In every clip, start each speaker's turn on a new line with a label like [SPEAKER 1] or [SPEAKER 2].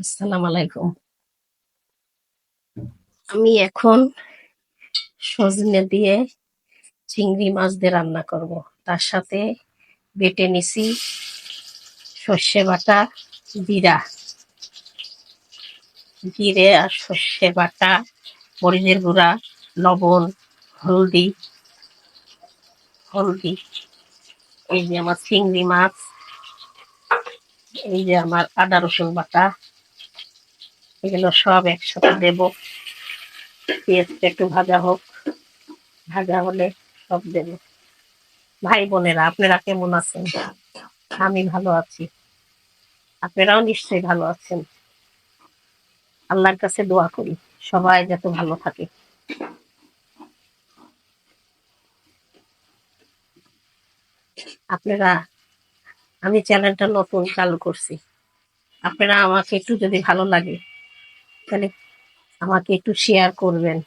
[SPEAKER 1] আসসালামু আলাইকুম। আমি এখন সজনে দিয়ে চিংড়ি মাছ দিয়ে রান্না করব। তার সাথে বেটে নিছি সর্ষে বাটা, জিরা। জিরে আর সর্ষে বাটা, মরিচের গুঁড়া, লবণ, হলদি। হলদি। এই যে আমার চিংড়ি মাছ, এই যে আমার আদা রসুন বাটা। এগুলো সব একসাথে দেব। পেঁয়াজটা একটু ভাজা হোক, ভাজা হলে সব দেব। ভাই বোনেরা, আপনারা কেমন আছেন? আমি ভালো আছি। আপনারাও নিশ্চয়ই ভালো আছেন। আল্লাহর কাছে দোয়া করি, সবাই যাতে ভালো থাকে। আপনারা, আমি চ্যানেলটা নতুন চালু করছি। আপনারা আমাকে একটু যদি ভালো লাগে তাহলে আমাকে একটু শেয়ার করবেন।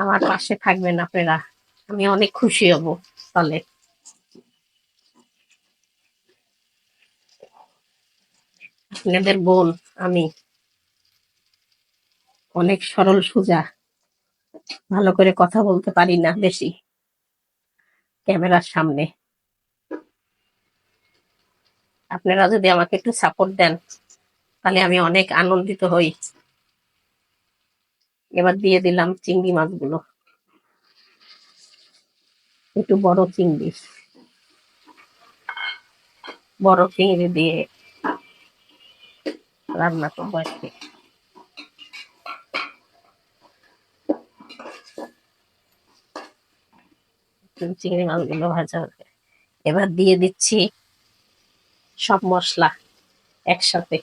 [SPEAKER 1] আমার পাশে থাকবেন আপনারা। আমি অনেক খুশি হব তাহলে। আপনাদের বোন, আমি। অনেক সরল সোজা। ভালো করে কথা বলতে পারি না বেশি। ক্যামেরার সামনে। আপনারা যদি আমাকে একটু সাপোর্ট দেন। তাহলে আমি অনেক আনন্দিত হই। এবার দিয়ে দিলাম চিংড়ি মাছগুলো। একটু বড় চিংড়ি। বড় চিংড়ি দিয়ে রান্না করব আজকে। চিংড়ি মাছগুলো ভাজা হবে এবার দিয়ে দিচ্ছি সব মশলা একসাথে।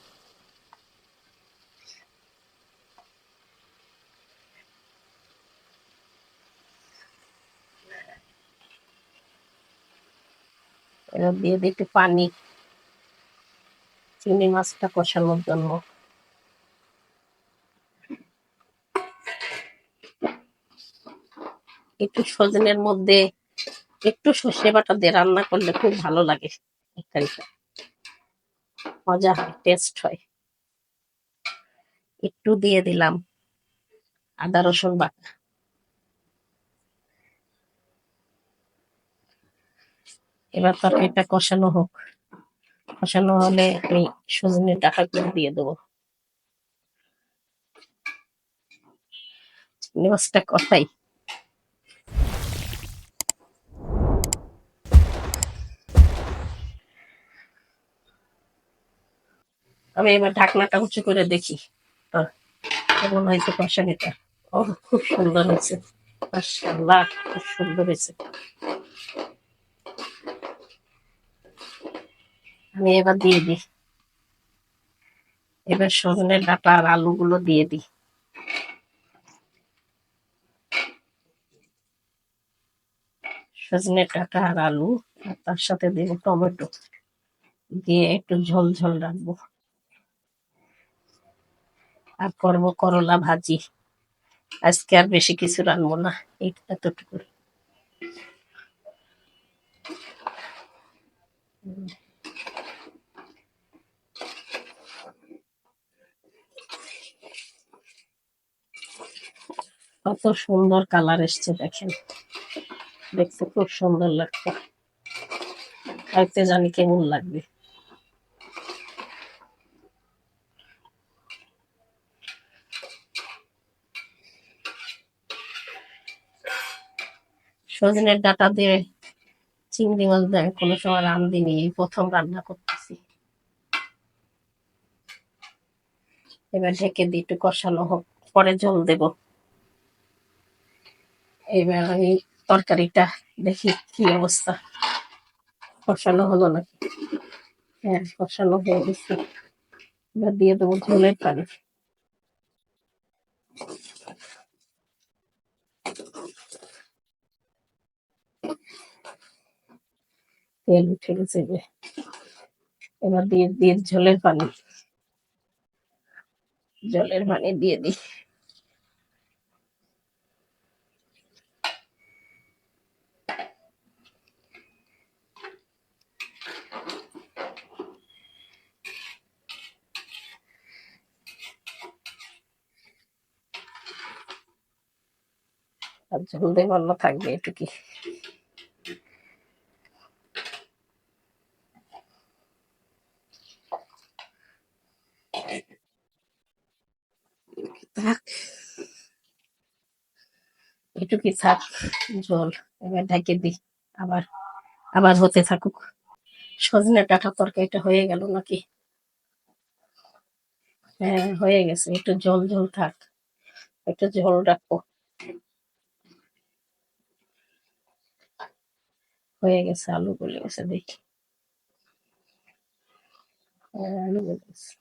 [SPEAKER 1] এবার দিয়ে দিই একটু পানি, চিংড়ি মাছটা কষানোর জন্য। একটু সজনের মধ্যে একটু সর্ষে বাটা দিয়ে রান্না করলে খুব ভালো লাগে মজা হয় টেস্ট হয়। একটু দিয়ে দিলাম আদা রসুন বাটা। এবার তরকারিটা কষানো হোক। কষানো হলে আমি সজনে ডাটাগুলো দিয়ে দেবো। মাছটা কষাই। আমি এবার ঢাকনাটা উঁচু করে দেখি। কেমন হয়েছে কষানিটা? ও খুব সুন্দর হয়েছে। মাশাআল্লাহ খুব সুন্দর হয়েছে। আমি এবার দিয়ে দিই। এবার সজনে ডাটা আর আলুগুলো দিয়ে দিই। সজনে ডাটা আর আলু আর তার সাথে দেবো টমেটো। দিয়ে একটু ঝোল ঝোল রাখব। আর করব করলা ভাজি। আজকে আর বেশি কিছু রাখব না এইটা এতটুকু কত সুন্দর কালার এসছে দেখেন। দেখতে খুব সুন্দর লাগছে। খাইতে জানি কেমন লাগবে। সজনের ডাটা দিয়ে চিংড়ি মাছ দেয় কোনো সময় রান্ধিনি এই প্রথম রান্না করতেছি। এবার ঢেকে দিয়ে একটু কষানো হোক, পরে জল দেব। এবার আমি তরকারিটা দেখি কি অবস্থা। কষানো হলো নাকি? হ্যাঁ কষানো হয়ে গেছে। এবার দিয়ে দেবো ঝোলের পানি। তেল উঠে গেছে এবার দিয়ে দিয়ে ঝোলের পানি। জলের পানি দিয়ে দিই। আর দেবার না থাকবে এটুকি। থাক। এটুকি থাক ঝোল এবার ঢেকে দিই, আবার আবার হতে থাকুক। সজনে ডাঁটা তরকারিটা হয়ে গেল নাকি? হ্যাঁ হয়ে গেছে, একটু জল জল থাক, একটু ঝোল রাখব। হয়ে গেছে আলু গলে গেছে দেখি হ্যাঁ, আলু গলে গেছে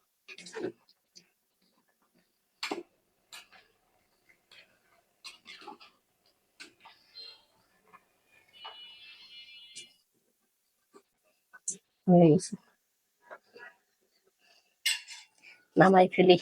[SPEAKER 1] হয়ে গেছে নামাই ফেলি